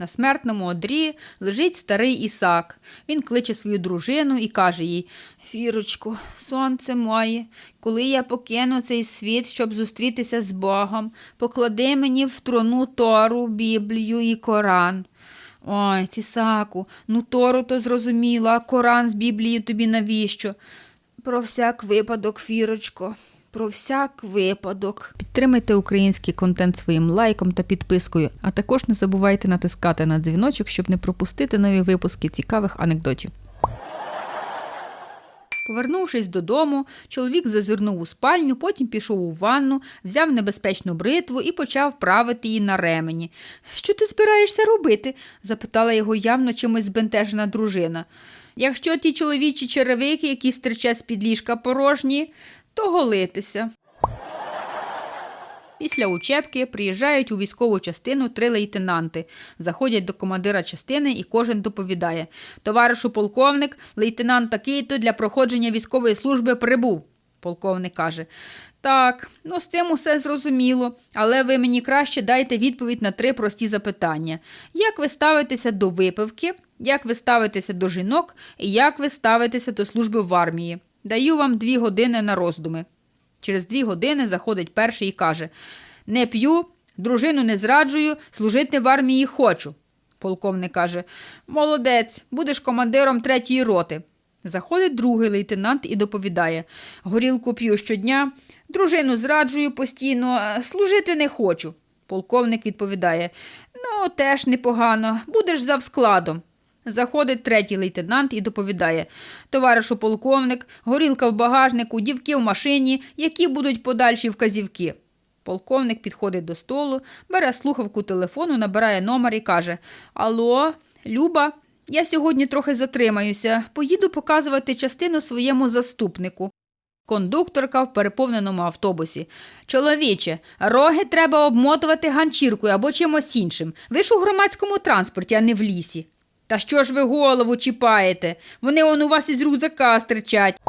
На смертному одрі лежить старий Ісак. Він кличе свою дружину і каже їй Фірочко, сонце моє, коли я покину цей світ, щоб зустрітися з Богом, поклади мені в трону Тору, Біблію і Коран. Ой, Ісаку, ну Тору то зрозуміло, а Коран з Біблією тобі навіщо? Про всяк випадок, Фірочко, про всяк випадок. Підтримайте український контент своїм лайком та підпискою, а також не забувайте натискати на дзвіночок, щоб не пропустити нові випуски цікавих анекдотів. Повернувшись додому, чоловік зазирнув у спальню, потім пішов у ванну, взяв небезпечну бритву і почав правити її на ремені. Що ти збираєшся робити? запитала його явно чимось збентежена дружина. Якщо ті чоловічі черевики, які стирчать з-під ліжка порожні, то голитися. Після учебки приїжджають у військову частину три лейтенанти. Заходять до командира частини і кожен доповідає. Товаришу полковник, лейтенант такий-то для проходження військової служби прибув. Полковник каже. Так, ну з цим усе зрозуміло, але ви мені краще дайте відповідь на три прості запитання. Як ви ставитеся до випивки, як ви ставитеся до жінок і як ви ставитеся до служби в армії? Даю вам дві години на роздуми. Через дві години заходить перший і каже: Не п'ю, дружину не зраджую, служити в армії хочу. Полковник каже: Молодець, будеш командиром третьої роти. Заходить другий лейтенант і доповідає: Горілку п'ю щодня, дружину зраджую постійно, е, служити не хочу. Полковник відповідає: Ну, теж непогано, будеш завскладом. Заходить третій лейтенант і доповідає товаришу полковник, горілка в багажнику, дівки в машині, які будуть подальші вказівки. Полковник підходить до столу, бере слухавку телефону, набирає номер і каже Алло, Люба, я сьогодні трохи затримаюся, поїду показувати частину своєму заступнику. Кондукторка в переповненому автобусі. Чоловіче, роги треба обмотувати ганчіркою або чимось іншим. Ви ж у громадському транспорті, а не в лісі. Та що ж ви голову чіпаєте? Вони он у вас із рюкзака стирчать.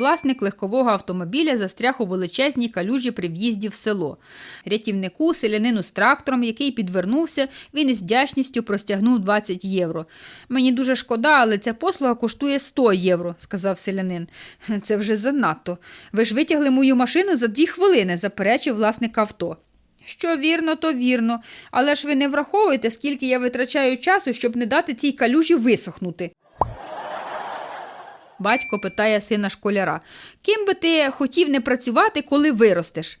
Власник легкового автомобіля застряг у величезній калюжі при в'їзді в село. Рятівнику, селянину з трактором, який підвернувся, він із вдячністю простягнув 20 євро. Мені дуже шкода, але ця послуга коштує 100 євро, сказав селянин. Це вже занадто. Ви ж витягли мою машину за дві хвилини, заперечив власник авто. Що вірно, то вірно, але ж ви не враховуєте, скільки я витрачаю часу, щоб не дати цій калюжі висохнути. Батько питає сина школяра, ким би ти хотів не працювати, коли виростеш?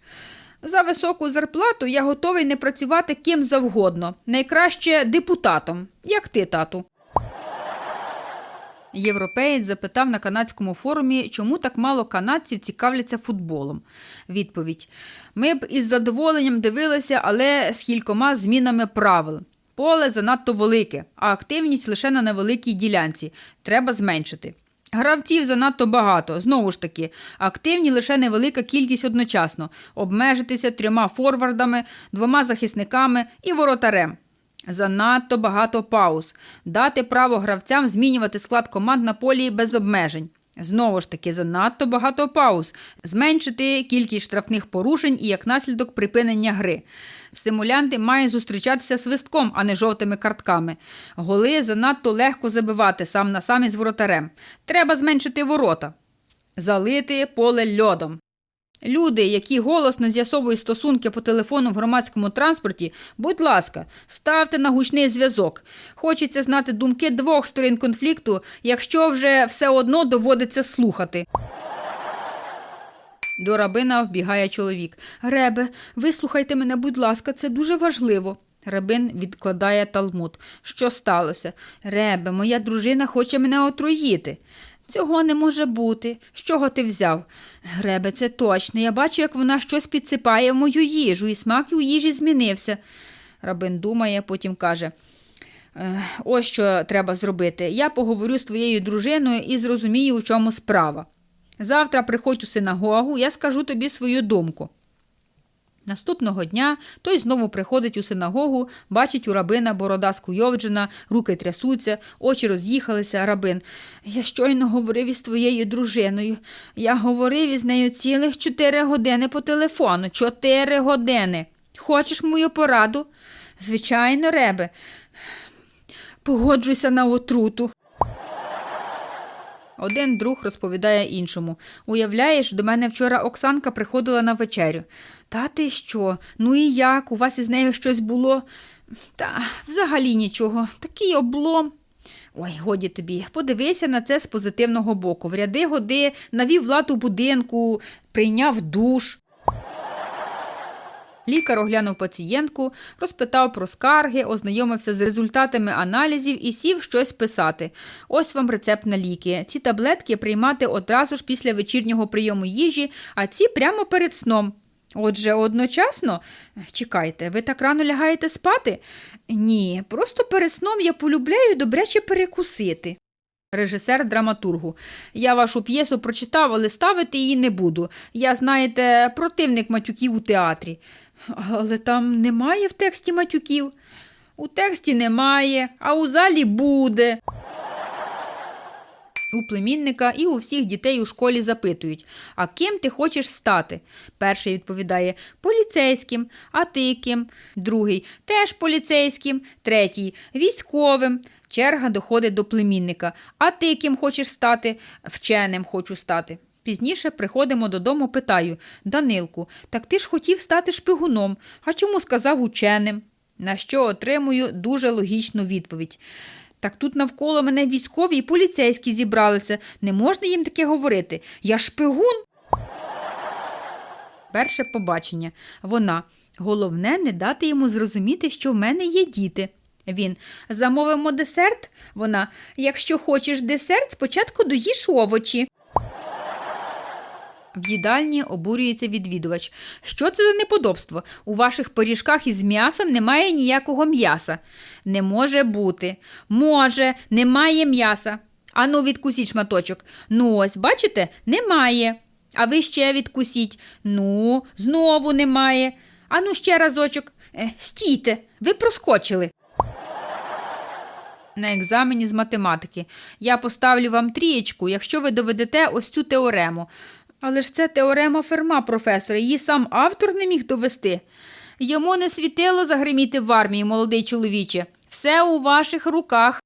За високу зарплату я готовий не працювати ким завгодно, найкраще депутатом, як ти, тату. Європеєць запитав на канадському форумі, чому так мало канадців цікавляться футболом. Відповідь: Ми б із задоволенням дивилися, але з кількома змінами правил. Поле занадто велике, а активність лише на невеликій ділянці. Треба зменшити. Гравців занадто багато. Знову ж таки, активні лише невелика кількість одночасно, обмежитися трьома форвардами, двома захисниками і воротарем. Занадто багато пауз. Дати право гравцям змінювати склад команд на полі без обмежень. Знову ж таки, занадто багато пауз, зменшити кількість штрафних порушень і як наслідок припинення гри. Симулянти мають зустрічатися свистком, а не жовтими картками. Голи занадто легко забивати сам на сам із воротарем. Треба зменшити ворота. Залити поле льодом. Люди, які голосно з'ясовують стосунки по телефону в громадському транспорті, будь ласка, ставте на гучний зв'язок. Хочеться знати думки двох сторін конфлікту, якщо вже все одно доводиться слухати. До рабина вбігає чоловік. Ребе, вислухайте мене, будь ласка, це дуже важливо. Рабин відкладає талмуд. Що сталося? Ребе, моя дружина хоче мене отруїти. Цього не може бути. З чого ти взяв? Гребе, це точно. Я бачу, як вона щось підсипає в мою їжу, і смак у їжі змінився. Рабин думає, потім каже. «Е, Ось що треба зробити. Я поговорю з твоєю дружиною і зрозумію, у чому справа. Завтра приходь у синагогу, я скажу тобі свою думку. Наступного дня той знову приходить у синагогу, бачить у рабина борода скуйовджена, руки трясуться, очі роз'їхалися. Рабин. Я щойно говорив із твоєю дружиною. Я говорив із нею цілих чотири години по телефону. Чотири години. Хочеш мою пораду? Звичайно, ребе. Погоджуйся на отруту. Один друг розповідає іншому. Уявляєш, до мене вчора Оксанка приходила на вечерю. Та ти що? Ну і як? У вас із нею щось було? Та взагалі нічого. Такий облом. Ой, годі тобі, подивися на це з позитивного боку. В ряди годи навів лад у будинку, прийняв душ. Лікар оглянув пацієнтку, розпитав про скарги, ознайомився з результатами аналізів і сів щось писати. Ось вам рецепт на ліки. Ці таблетки приймати одразу ж після вечірнього прийому їжі, а ці прямо перед сном. Отже, одночасно. Чекайте, ви так рано лягаєте спати? Ні, просто перед сном я полюбляю добряче перекусити. Режисер драматургу. Я вашу п'єсу прочитав, але ставити її не буду. Я, знаєте, противник матюків у театрі. Але там немає в тексті матюків. У тексті немає, а у залі буде. У племінника і у всіх дітей у школі запитують, а ким ти хочеш стати? Перший відповідає поліцейським, а ти ким? Другий теж поліцейським, третій військовим. Черга доходить до племінника. А ти ким хочеш стати? Вченим хочу стати. Пізніше приходимо додому, питаю Данилку, так ти ж хотів стати шпигуном, а чому сказав ученим? На що отримую дуже логічну відповідь. Так тут навколо мене військові і поліцейські зібралися. Не можна їм таке говорити. Я шпигун. Перше побачення. Вона. Головне не дати йому зрозуміти, що в мене є діти. Він. Замовимо десерт? Вона. Якщо хочеш десерт, спочатку доїж овочі. В їдальні обурюється відвідувач. Що це за неподобство? У ваших пиріжках із м'ясом немає ніякого м'яса. Не може бути. Може, немає м'яса. Ану, відкусіть шматочок. Ну ось, бачите, немає. А ви ще відкусіть. Ну, знову немає. Ану ще разочок. Е, стійте, ви проскочили. На екзамені з математики. Я поставлю вам трієчку, якщо ви доведете ось цю теорему. Але ж це теорема Ферма, професоре, її сам автор не міг довести. Йому не світило загриміти в армії, молодий чоловіче. Все у ваших руках.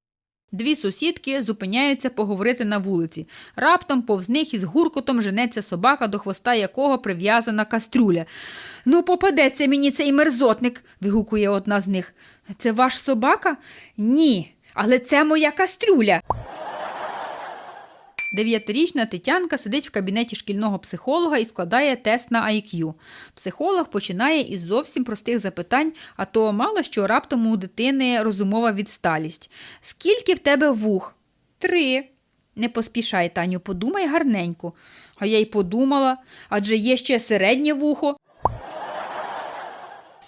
Дві сусідки зупиняються поговорити на вулиці. Раптом повз них із гуркотом женеться собака, до хвоста якого прив'язана кастрюля. Ну, попадеться мені цей мерзотник, вигукує одна з них. Це ваш собака? Ні, але це моя кастрюля. Дев'ятирічна Тетянка сидить в кабінеті шкільного психолога і складає тест на IQ. Психолог починає із зовсім простих запитань, а то мало що раптом у дитини розумова відсталість. Скільки в тебе вух? Три. Не поспішай, Таню, подумай гарненько. А я й подумала, адже є ще середнє вухо.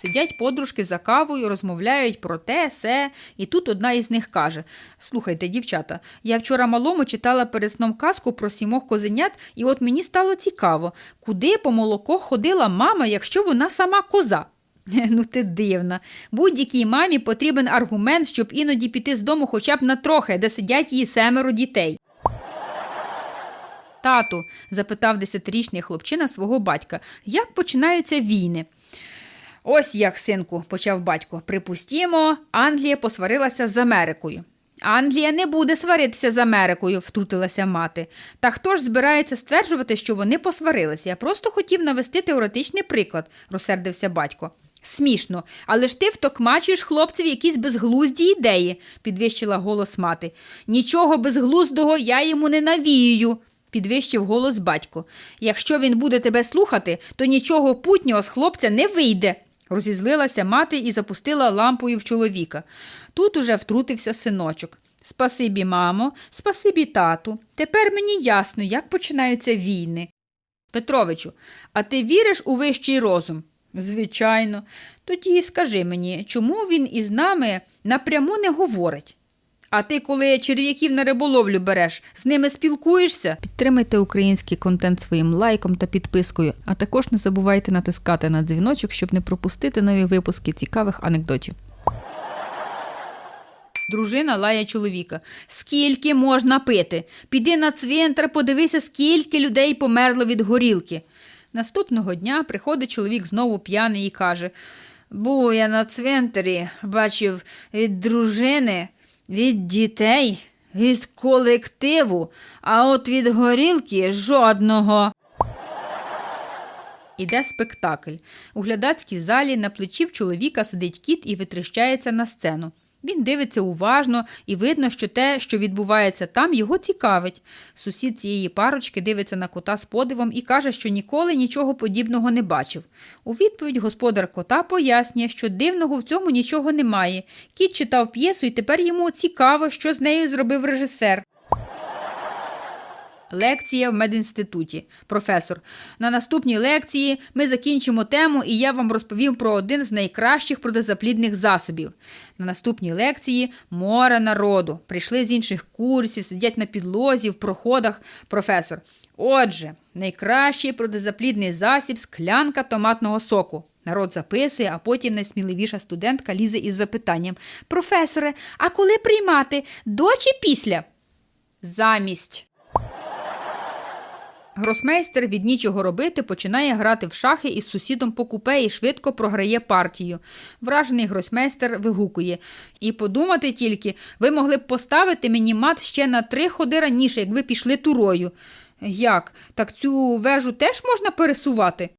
Сидять подружки за кавою, розмовляють про те, се, і тут одна із них каже: Слухайте, дівчата, я вчора малому читала перед сном казку про сімох козенят, і от мені стало цікаво, куди по молоко ходила мама, якщо вона сама коза. Ну, ти дивна. Будь-якій мамі потрібен аргумент, щоб іноді піти з дому хоча б на трохи, де сидять її семеро дітей. Тату, запитав десятирічний хлопчина свого батька, як починаються війни? Ось як, синку, почав батько. Припустімо, Англія посварилася з Америкою. Англія не буде сваритися з Америкою, втрутилася мати. Та хто ж збирається стверджувати, що вони посварилися? Я просто хотів навести теоретичний приклад, розсердився батько. Смішно, але ж ти втокмачуєш хлопцеві якісь безглузді ідеї, підвищила голос мати. Нічого безглуздого я йому не навіюю, підвищив голос батько. Якщо він буде тебе слухати, то нічого путнього з хлопця не вийде. Розізлилася мати і запустила лампою в чоловіка. Тут уже втрутився синочок. Спасибі, мамо, спасибі, тату. Тепер мені ясно, як починаються війни. Петровичу, а ти віриш у вищий розум? Звичайно. Тоді скажи мені, чому він із нами напряму не говорить? А ти, коли черв'яків на риболовлю береш, з ними спілкуєшся? Підтримайте український контент своїм лайком та підпискою, а також не забувайте натискати на дзвіночок, щоб не пропустити нові випуски цікавих анекдотів. Дружина лає чоловіка. Скільки можна пити? Піди на цвинтар, подивися, скільки людей померло від горілки. Наступного дня приходить чоловік знову п'яний і каже: Був я на цвинтарі, бачив від дружини, від дітей, від колективу, а от від горілки жодного. Іде спектакль. У глядацькій залі на плечі в чоловіка сидить кіт і витріщається на сцену. Він дивиться уважно, і видно, що те, що відбувається там, його цікавить. Сусід цієї парочки дивиться на кота з подивом і каже, що ніколи нічого подібного не бачив. У відповідь господар кота пояснює, що дивного в цьому нічого немає. Кіт читав п'єсу, і тепер йому цікаво, що з нею зробив режисер. Лекція в медінституті. Професор. На наступній лекції ми закінчимо тему, і я вам розповім про один з найкращих протизаплідних засобів. На наступній лекції море народу. Прийшли з інших курсів, сидять на підлозі, в проходах. Професор. Отже, найкращий протизаплідний засіб склянка томатного соку. Народ записує, а потім найсміливіша студентка лізе із запитанням: Професоре, а коли приймати? До чи після? Замість. Гросмейстер від нічого робити починає грати в шахи із сусідом по купе і швидко програє партію. Вражений гросмейстер вигукує. І подумати тільки, ви могли б поставити мені мат ще на три ходи раніше, якби пішли турою. Як? Так цю вежу теж можна пересувати?